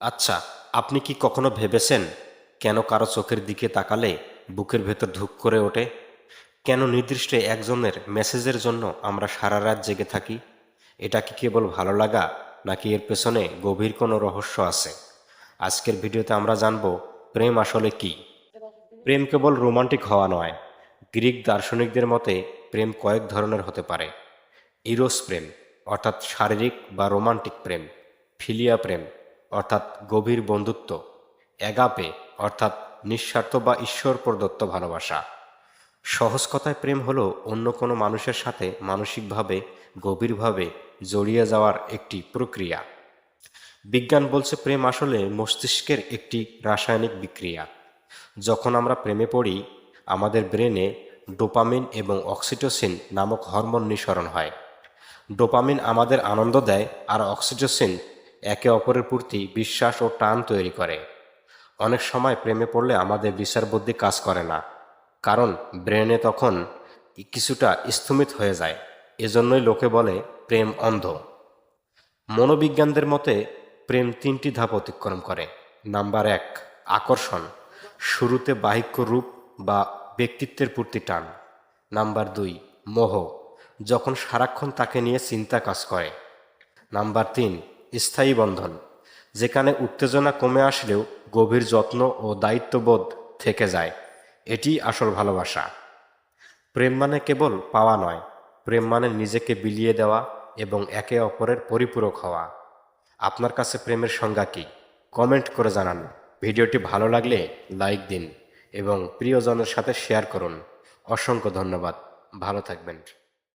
আচ্ছা আপনি কি কখনো ভেবেছেন কেন কারও চোখের দিকে তাকালে বুকের ভেতর ধুক করে ওঠে? কেন নির্দিষ্ট একজনের মেসেজের জন্য আমরা সারা রাত জেগে থাকি? এটা কি কেবল ভালো লাগা, নাকি এর পেছনে গভীর কোনো রহস্য আছে? আজকের ভিডিওতে আমরা জানব প্রেম আসলে কি? প্রেম কেবল রোমান্টিক হওয়া নয়, গ্রিক দার্শনিকদের মতে প্রেম কয়েক ধরনের হতে পারে। ইরোস প্রেম, অর্থাৎ শারীরিক বা রোমান্টিক প্রেম, ফিলিয়া প্রেম অর্থাৎ গভীর বন্ধুত্ব, এগাপে, অর্থাৎ নিঃস্বার্থ বা ঈশ্বর প্রদত্ত ভালোবাসা। সহজ কথায় প্রেম হলো অন্য কোনো মানুষের সাথে মানসিকভাবে, গভীরভাবে জড়িয়ে যাওয়ার একটি প্রক্রিয়া। বিজ্ঞান বলছে প্রেম আসলে মস্তিষ্কের একটি রাসায়নিক বিক্রিয়া। যখন আমরা প্রেমে পড়ি, আমাদের ব্রেনে ডোপামিন এবং অক্সিটোসিন নামক হরমোন নিঃসরণ হয়। ডোপামিন আমাদের আনন্দ দেয় আর অক্সিটোসিন একে অপরের প্রতি বিশ্বাস ও টান তৈরি করে। অনেক সময় প্রেমে পড়লে আমাদের বিচার বুদ্ধি কাজ করে না, কারণ ব্রেনে তখন কিছুটা স্থমিত হয়ে যায়। এজন্যই লোকে বলে প্রেম অন্ধ। মনোবিজ্ঞানদের মতে প্রেম তিনটি ধাপ অতিক্রম করে। নাম্বার এক, আকর্ষণ। শুরুতে বাহিক্য রূপ বা ব্যক্তিত্বের প্রতি টান। নাম্বার দুই, মোহ। যখন সারাক্ষণ তাকে নিয়ে চিন্তা কাজ করে। নাম্বার তিন স্থায়ী বন্ধন, যেখানে উত্তেজনা কমে আসলেও গভীর যত্ন ও দায়িত্ববোধ থেকে যায়। এটি আসল ভালোবাসা। প্রেম মানে কেবল পাওয়া নয়, প্রেম মানে নিজেকে বিলিয়ে দেওয়া এবং একে অপরের পরিপূরক হওয়া। আপনার কাছে প্রেমের সংজ্ঞা কী? কমেন্ট করে জানান। ভিডিওটি ভালো লাগলে লাইক দিন এবং প্রিয়জনের সাথে শেয়ার করুন। অসংখ্য ধন্যবাদ। ভালো থাকবেন।